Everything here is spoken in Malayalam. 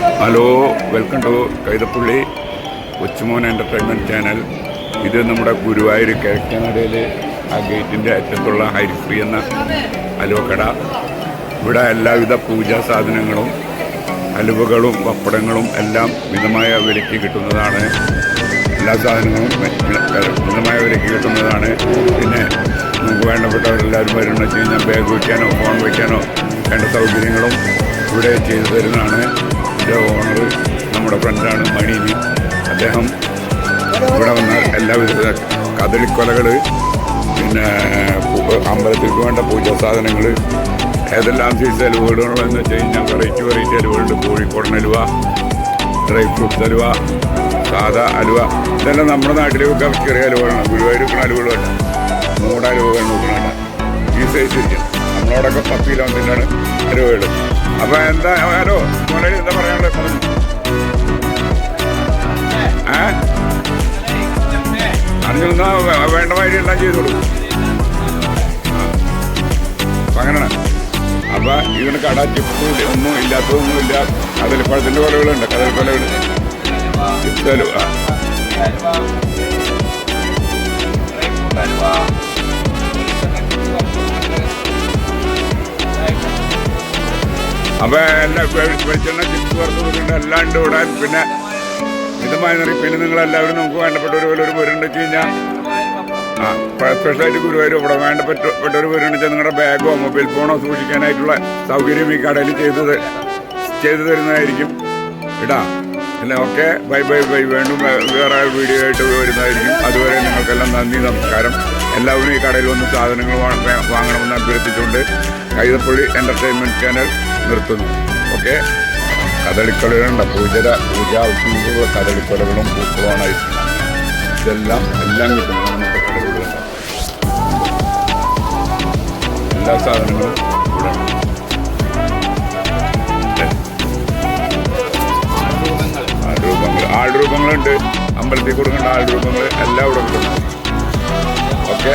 Hello welcome to Kaithapally Kochumon entertainment channel ഇത് നമ്മുടെ ഗുരുവായൂർ കിഴക്കനടയിൽ ആ ഗേറ്റിന്റെ അറ്റത്തുള്ള ഹരിശ്രീ എന്ന അലുവക്കട ഇവിടെ എല്ലാവിധ പൂജാ സാധനങ്ങളും അലുവകളും പപ്പടങ്ങളും എല്ലാം മിതമായ വിലയ്ക്ക് കിട്ടുന്നതാണ്. എല്ലാ സാധനങ്ങളും മിതമായ വിലയ്ക്ക് കിട്ടുന്നതാണ്. പിന്നെ നമുക്ക് വേണ്ടപ്പെട്ടവരെല്ലാവരും വരുന്ന വെച്ച് കഴിഞ്ഞാൽ ബാഗ് വയ്ക്കാനോ ഫോൺ വയ്ക്കാനോ വേണ്ട സൗകര്യങ്ങളും ഇവിടെ ചെയ്തു തരുന്നതാണ്. ഇതിന്റെ ഓണർ നമ്മുടെ ഫ്രണ്ടാണ് മണി. അദ്ദേഹം ഇവിടെ വന്ന എല്ലാവിധ കദളിക്കൊലകൾ പിന്നെ അമ്പലത്തിൽ വേണ്ട പൂജാ സാധനങ്ങൾ ഏതെല്ലാം സൈസ് അലുവകളെന്ന് വെച്ച് കഴിഞ്ഞാൽ വെറൈറ്റി വെറൈറ്റി അലുവകളുണ്ട്. കോഴിക്കോടൻ അലുവ ഡ്രൈ ഫ്രൂട്ട്സ് അലുവ സാധാ അലുവ. ഇതെല്ലാം നമ്മുടെ നാട്ടിലേക്ക് ചെറിയ അലുവകളാണ്. ഗുരുവായൂരിക്കുന്ന അലുവകളല്ല മൂട അലുവകൾ നോക്കുന്നുണ്ട് ഈ സൈസ് ഇരിക്കും നമ്മളോടൊക്കെ പത്ത് കിലോമീറ്ററാണ് അലുവകൾ അപ്പോൾ എന്താ ഹലോ മോനെ എന്താ പറയാനുള്ളത് പറഞ്ഞു ഏ? അറിഞ്ഞൊന്നാ വേണ്ട മാതിരി എല്ലാം ചെയ്തോളൂ. അപ്പം അങ്ങനെയാണ്. അപ്പം ഇതിന് കട ചിപ്പ് ഒന്നും ഇല്ലാത്തതൊന്നും ഇല്ല. കദളിപ്പഴത്തിന്റെ കൊലകളുണ്ട് കദളിക്കൊലകൾ ചിപ്സലും ആ. അപ്പം എല്ലാം വെളിച്ചെണ്ണ ചിപ്സ് വറുത്തതുണ്ട് എല്ലാം ഉണ്ട് ഇവിടെ. പിന്നെ മിതമായ നിറയും പിന്നെ നിങ്ങളെല്ലാവരും നമുക്ക് വേണ്ടപ്പെട്ട ഒരു ഒരു വരുന്നുണ്ട് വെച്ച് കഴിഞ്ഞാൽ ആ സ്പെഷ്യലായിട്ട് ഗുരുവായൂർ ഇവിടെ വേണ്ടപ്പെട്ട ഒരു വരുന്നുണ്ട് നിങ്ങളുടെ ബാഗോ മൊബൈൽ ഫോണോ സൂക്ഷിക്കാനായിട്ടുള്ള സൗകര്യം ഈ കടയിൽ ചെയ്തത് ചെയ്തു തരുന്നതായിരിക്കും. ഇടാ അല്ല ഓക്കെ ബൈ ബൈ ബൈ. വീണ്ടും വേറെ വീഡിയോ ആയിട്ട് വരുന്നതായിരിക്കും. അതുവരെ നിങ്ങൾക്കെല്ലാം നന്ദി നമസ്കാരം. എല്ലാവരും ഈ കടയിൽ വന്ന് സാധനങ്ങൾ വാങ്ങ- വാങ്ങണമെന്ന് അഭ്യർത്ഥിച്ചുകൊണ്ട് കൈതപ്പള്ളി എന്റർടൈൻമെന്റ് ചാനൽ നിർത്തുന്നു. ഓക്കെ. കദളിക്കൊലകളുണ്ട് പൂജര പൂജ ആവശ്യമുള്ള കദളിക്കൊലകളും പൂക്കളുമാണ്. ഇതെല്ലാം എല്ലാം കിട്ടുന്നു നമുക്ക് കടലുകളുണ്ട് എല്ലാ സാധനങ്ങളും ഇവിടെ. രൂപങ്ങളുണ്ട് അമ്പലത്തിൽ കൊടുക്കേണ്ട ആൾരൂപങ്ങൾ എല്ലാം ഇവിടെ ഓക്കെ.